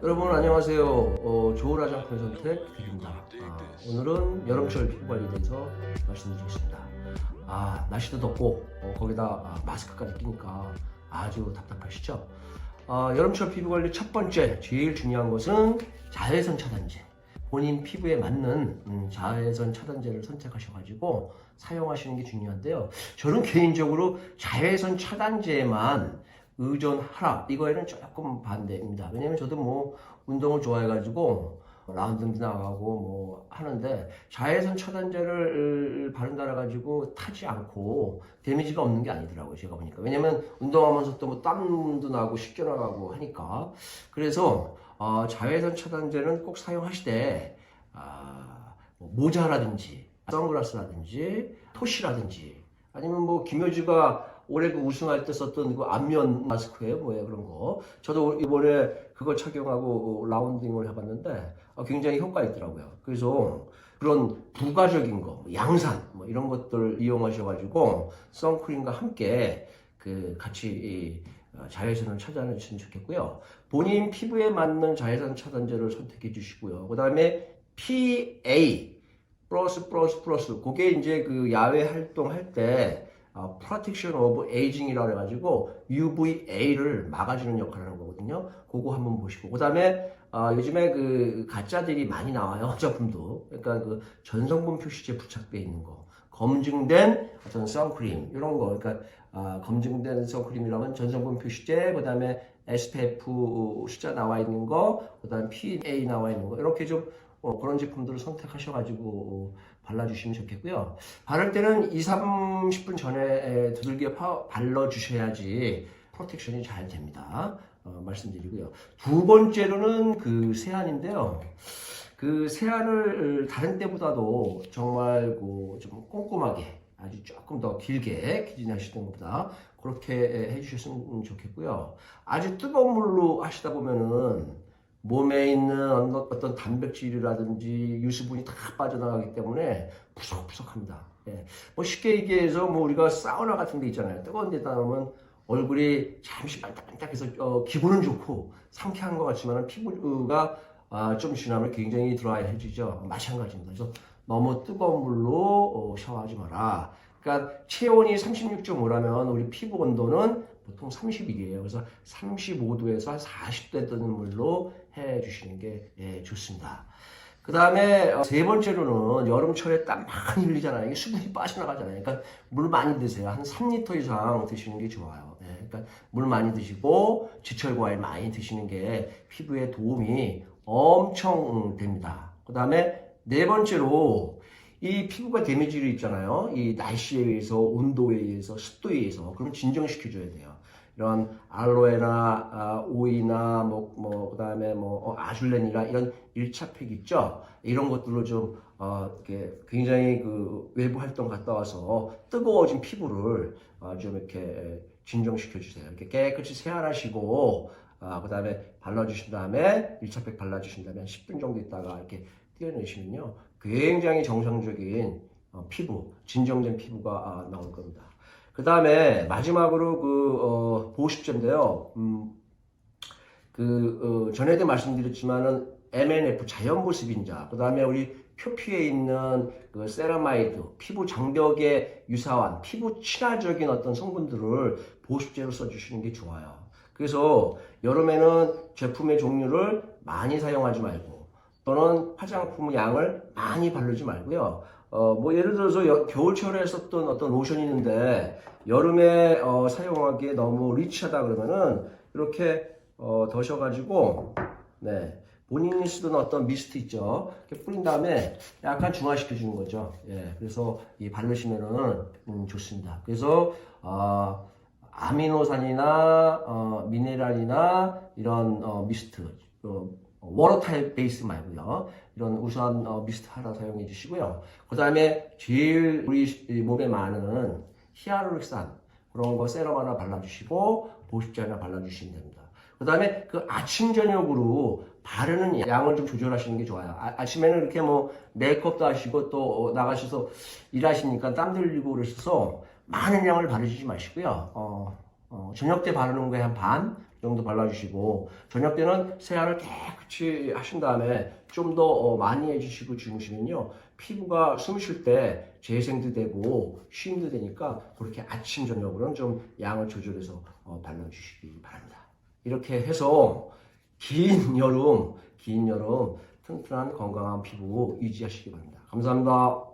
안녕하세요. 어, 좋은 화장품 선택 드립니다. 아, 오늘은 여름철 피부 관리에 대해서 말씀드리겠습니다. 아, 날씨도 덥고 어, 거기다 아, 마스크까지 끼니까 아주 답답하시죠? 아, 여름철 피부 관리 첫 번째 제일 중요한 것은 자외선 차단제. 본인 피부에 맞는 음, 자외선 차단제를 선택하셔가지고 사용하시는 게 중요한데요. 저는 개인적으로 자외선 차단제만 의존하라. 이거에는 조금 반대입니다. 왜냐면 저도 뭐 운동을 좋아해가지고 라운딩도 나가고 뭐 하는데 자외선 차단제를 바른다라 가지고 타지 않고 데미지가 없는 게 아니더라고요 제가 보니까. 왜냐면 운동하면서 또 뭐 땀도 나고 씻겨 나가고 하니까. 그래서 어, 자외선 차단제는 꼭 사용하시되 아, 뭐 모자라든지 선글라스라든지 토시라든지 아니면 뭐 김효주가 올해 그 우승할 때 썼던 그 안면 마스크예요, 뭐예요 그런 거. 저도 이번에 그걸 착용하고 라운딩을 해봤는데 어, 굉장히 효과 있더라고요. 그래서 그런 부가적인 거, 뭐 양산 뭐 이런 것들 이용하셔가지고 선크림과 함께 그 같이 이 어, 자외선을 차단해주시면 좋겠고요. 본인 피부에 맞는 자외선 차단제를 선택해 주시고요. 그 다음에 PA 플러스 플러스 플러스 그게 이제 그 야외 활동할 때 어, Protection of Aging이라고 해가지고 UVA를 막아주는 역할을 하는 거거든요. 그거 한번 보시고. 그 다음에 어, 요즘에 그 가짜들이 많이 나와요 화장품도. 그러니까 그 전성분 표시제 부착돼 있는 거. 검증된 어떤 선크림 이런 거. 그러니까 아, 검증된 선크림이라면 전성분 표시제 그 다음에 SPF 숫자 나와 있는 거, 그 다음 PA 나와 있는 거, 이렇게 좀 어, 그런 제품들을 선택하셔가지고 어, 발라주시면 좋겠고요. 바를 때는 2, 30분 전에 에, 두들겨 파, 발라주셔야지 프로텍션이 잘 됩니다. 어, 말씀드리고요. 두 번째로는 그 세안인데요. 그 세안을 다른 때보다도 정말 그 좀 꼼꼼하게 아주 조금 더 길게 기진하시던 것보다 그렇게 해주셨으면 좋겠고요. 아주 뜨거운 물로 하시다 보면은 몸에 있는 어떤 단백질이라든지 유수분이 다 빠져나가기 때문에 푸석푸석합니다. 예. 뭐 쉽게 얘기해서 뭐 우리가 사우나 같은 데 있잖아요. 뜨거운 데다 놓으면 얼굴이 잠시 반짝반짝해서 어, 기분은 좋고 상쾌한 것 같지만 피부가 아, 좀 지나면 굉장히 드라이해지죠. 마찬가지입니다. 그래서 너무 뜨거운 물로 어, 샤워하지 마라. 그러니까 체온이 36.5라면 우리 피부 온도는 보통 31이에요. 그래서 35도에서 한 40도 되는 물로 해 주시는 게 예, 좋습니다. 그 다음에 세 번째로는 여름철에 땀 많이 흘리잖아요. 이게 수분이 빠져나가잖아요. 그러니까 물 많이 드세요. 한 3리터 이상 드시는 게 좋아요. 예, 그러니까 물 많이 드시고 지철 과일 많이 드시는 게 피부에 도움이 엄청 됩니다. 그 다음에 네 번째로 이 피부가 데미지를 있잖아요. 이 날씨에 의해서, 온도에 의해서, 습도에 의해서. 그럼 진정시켜줘야 돼요. 이런 알로에나 아, 오이나 뭐, 뭐 그다음에 뭐 어, 아줄렌이나 이런 일차팩 있죠. 이런 것들로 좀 어, 이렇게 굉장히 그 외부 활동 갔다 와서 뜨거워진 피부를 어, 좀 이렇게 진정시켜 주세요. 이렇게 깨끗이 세안하시고 아, 그다음에 발라주신 다음에 일차팩 발라주신 다음에 한 10분 정도 있다가 이렇게 떼어내시면요 굉장히 정상적인 어, 피부 진정된 피부가 아, 나올 겁니다. 그 다음에 마지막으로 그 어, 보습제인데요. 음, 그 어, 전에도 말씀드렸지만은 MNF 자연 보습인자, 그 다음에 우리 표피에 있는 그 세라마이드, 피부 장벽에 유사한 피부 친화적인 어떤 성분들을 보습제로 써주시는 게 좋아요. 그래서 여름에는 제품의 종류를 많이 사용하지 말고 또는 화장품 양을 많이 바르지 말고요. 어, 뭐 예를 들어서 여, 겨울철에 썼던 어떤 로션이 있는데 여름에 어, 사용하기에 너무 리치하다 그러면은 이렇게 어, 더셔가지고 네 본인이 쓰던 어떤 미스트 있죠? 이렇게 뿌린 다음에 약간 중화시켜 주는 거죠. 예 그래서 이 바르시면은 음, 좋습니다. 그래서 어, 아미노산이나 어, 미네랄이나 이런 어, 미스트 어, 워터 타입 베이스 말고요. 이런 우수한 어, 미스트 하나 사용해 주시고요. 그 다음에 제일 우리 몸에 많은 히아루릭산 그런 거 세럼 하나 발라주시고 보습제 하나 발라주시면 됩니다. 그 다음에 그 아침 저녁으로 바르는 양을 좀 조절하시는 게 좋아요. 아, 침에는 이렇게 뭐 메이크업도 하시고 또 나가셔서 일하시니까 땀 들리고 그러셔서 많은 양을 바르시지 마시고요. 어, 어, 저녁 때 바르는 거에 한 반 정도 발라주시고 저녁 때는 세안을 깨끗이 하신 다음에 좀 더 많이 해주시고 주무시면요 피부가 숨 쉴 때 재생도 되고 쉼도 되니까 그렇게 아침 저녁으로는 좀 양을 조절해서 어, 발라주시기 바랍니다. 이렇게 해서 긴 여름 긴 여름 튼튼한 건강한 피부 유지하시기 바랍니다. 감사합니다.